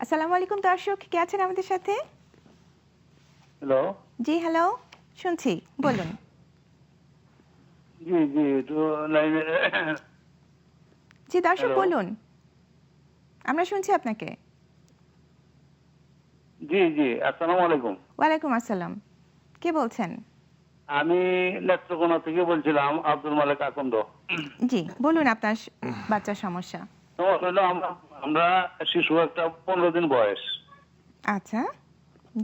আসসালামু আলাইকুম দর্শক কে আছেন আমাদের সাথে? হ্যালো। জি হ্যালো শুনছি বলুন। জি জি একটু লাইনে জি দর্শক Hello? বলুন। আমরা শুনছি আপনাকে। জি জি আসসালামু আলাইকুম। ওয়ালাইকুম আসসালাম। কে বলছেন? আমি নেত্রকোনা থেকে বলছিলাম আব্দুল মালিক আকন্দ। জি বলুন আপনার স- বাচ্চার সমস্যা। হলো আমরা শিশু একটা পনেরো দিন বয়স। আচ্ছা।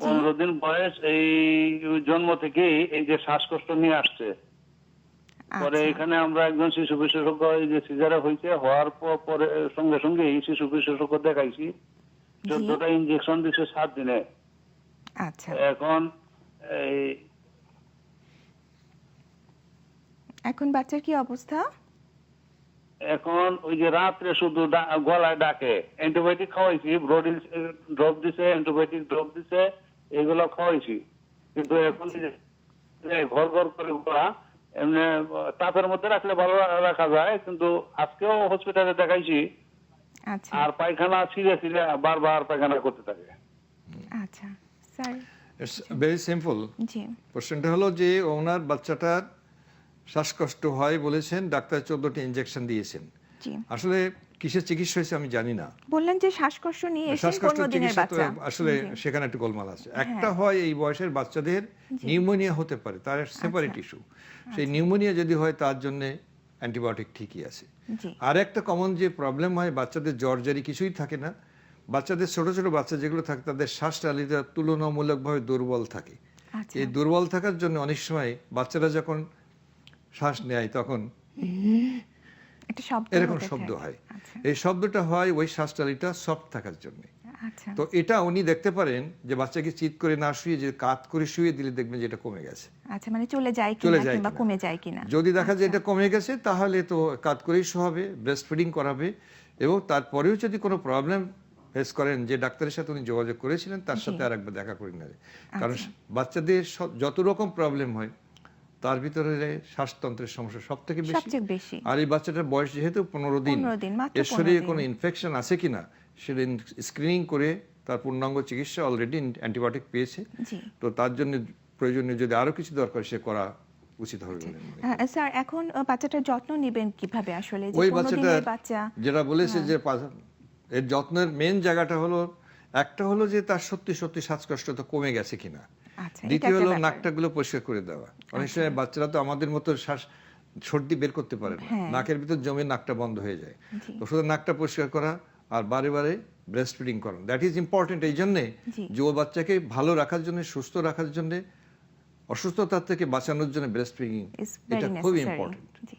পনেরো দিন বয়স এই জন্ম থেকেই এই যে শ্বাসকষ্ট নিয়ে আসছে। পরে আচ্ছা এখানে আমরা একজন শিশু বিশেষজ্ঞ এই যে সিজারে হয়েছে হওয়ার পরে সঙ্গে সঙ্গে এই শিশু বিশেষজ্ঞ দেখাইছি। চোদ্দটা ইঞ্জেকশন দিছে সাত দিনে। আচ্ছা। এখন এই এখন বাচ্চার কি অবস্থা? এখন ওই যে রাত্রে শুধু গলায় ডাকে। অ্যান্টিবায়োটিক খাওয়াইছি ব্রোডিল ড্রপ দিছে অ্যান্টিবায়োটিক ড্রপ দিছে এগুলো খাওয়াইছি। কিন্তু এখন ঘর ঘর করে গলা এমনি তাপের মধ্যে রাখলে ভালো রাখা যায় কিন্তু আজকেও হসপিটালে দেখাইছি। আচ্ছা। আর পায়খানা ছিঁড়ে ছিঁড়ে বারবার পায়খানা করতে থাকে। আচ্ছা sir. It's very simple ji. কোশ্চেনটা হলো যে ওনার বাচ্চাটার শ্বাসকষ্ট হয় বলেছেন ডাক্তার চোদ্দটি ইনজেকশন দিয়েছেন। আসলে কিসের চিকিৎসা হয়েছে আমি জানি না। বললেন যে শ্বাসকষ্ট নিয়ে শ্বাসকষ্ট চিকিৎসা তো আসলে হ্যাঁ। সেখানে একটু গোলমাল আছে। একটা হয় এই বয়সের বাচ্চাদের নিউমোনিয়া হতে পারে তার সেপারেট আচ্ছা। ইস্যু সেই নিউমোনিয়া যদি হয় তার জন্য অ্যান্টিবায়োটিক ঠিকই আছে। আর একটা কমন যে প্রবলেম হয় বাচ্চাদের জ্বর জারি কিছুই থাকে না। বাচ্চাদের ছোট ছোট বাচ্চা যেগুলো থাকে তাদের শ্বাসনালীটা তুলনামূলকভাবে দুর্বল থাকে। আচ্ছা। এই দুর্বল থাকার জন্য অনেক সময় বাচ্চারা যখন শ্বাস নেয় তখন এরকম শব্দ হয়। আচ্ছা। এই শব্দটা হয় ওই শ্বাসনালীটা সফট থাকার জন্য। আচ্ছা। তো এটা উনি দেখতে পারেন যে বাচ্চাকে চিৎ করে না শুয়ে যে কাত করে শুয়ে দিলে দেখবেন যে এটা কমে গেছে। আচ্ছা মানে চলে যায় চলে কিনা যায় কিংবা কমে যায় কিনা। যদি দেখা যায় আচ্ছা। এটা কমে গেছে তাহলে তো কাত করেই শোয়াবে ব্রেস্ট ফিডিং করাবে এবং তারপরেও যদি কোনো প্রবলেম ফেস করেন যে ডাক্তারের সাথে উনি যোগাযোগ করেছিলেন তার সাথে আর একবার দেখা করে নেবে। কারণ। বাচ্চাদের যত রকম প্রবলেম হয় তার ভিতরে শ্বাসতন্ত্রের সমস্যা সব থেকে বেশি। আর এই বাচ্চাটার বয়স যেহেতু পনেরো দিন 15 দিন, মাত্র এর শরীরে কোনো ইনফেকশন আছে কিনা সেটা স্ক্রিনিং করে তার পূর্ণাঙ্গ চিকিৎসা অলরেডি অ্যান্টিবায়োটিক পেয়েছে। তো তার জন্য প্রয়োজনীয় যদি আরও কিছু দরকার সে করা উচিত হবে। আহ, স্যার এখন বাচ্চাটার যত্ন নেবেন কীভাবে আসলে? ওই 15 বাচ্চাটার দিনের বাচ্চা। যেটা বলেছে হ্যাঁ। যে এর যত্নের মেন জায়গাটা হলো একটা হলো যে তার সত্যি সত্যি শ্বাসকষ্ট তো কমে গেছে কিনা। দ্বিতীয় হলো। আচ্ছা। নাকটাগুলো পরিষ্কার করে দেওয়া অনেক সময় বাচ্চারা তো আমাদের মতো শ্বাস সর্দি বের করতে পারে না হ্যাঁ। নাকের ভিতর জমে নাকটা বন্ধ হয়ে যায় তো শুধু নাকটা পরিষ্কার করা আর বারে বারে ব্রেস্ট ফিডিং করা দ্যাট ইজ ইম্পর্টেন্ট এই জন্যে। যে ও বাচ্চাকে ভালো রাখার জন্য সুস্থ রাখার জন্য অসুস্থতার থেকে বাঁচানোর জন্য ব্রেস্ট ফিডিং এটা খুবই. ইম্পর্টেন্ট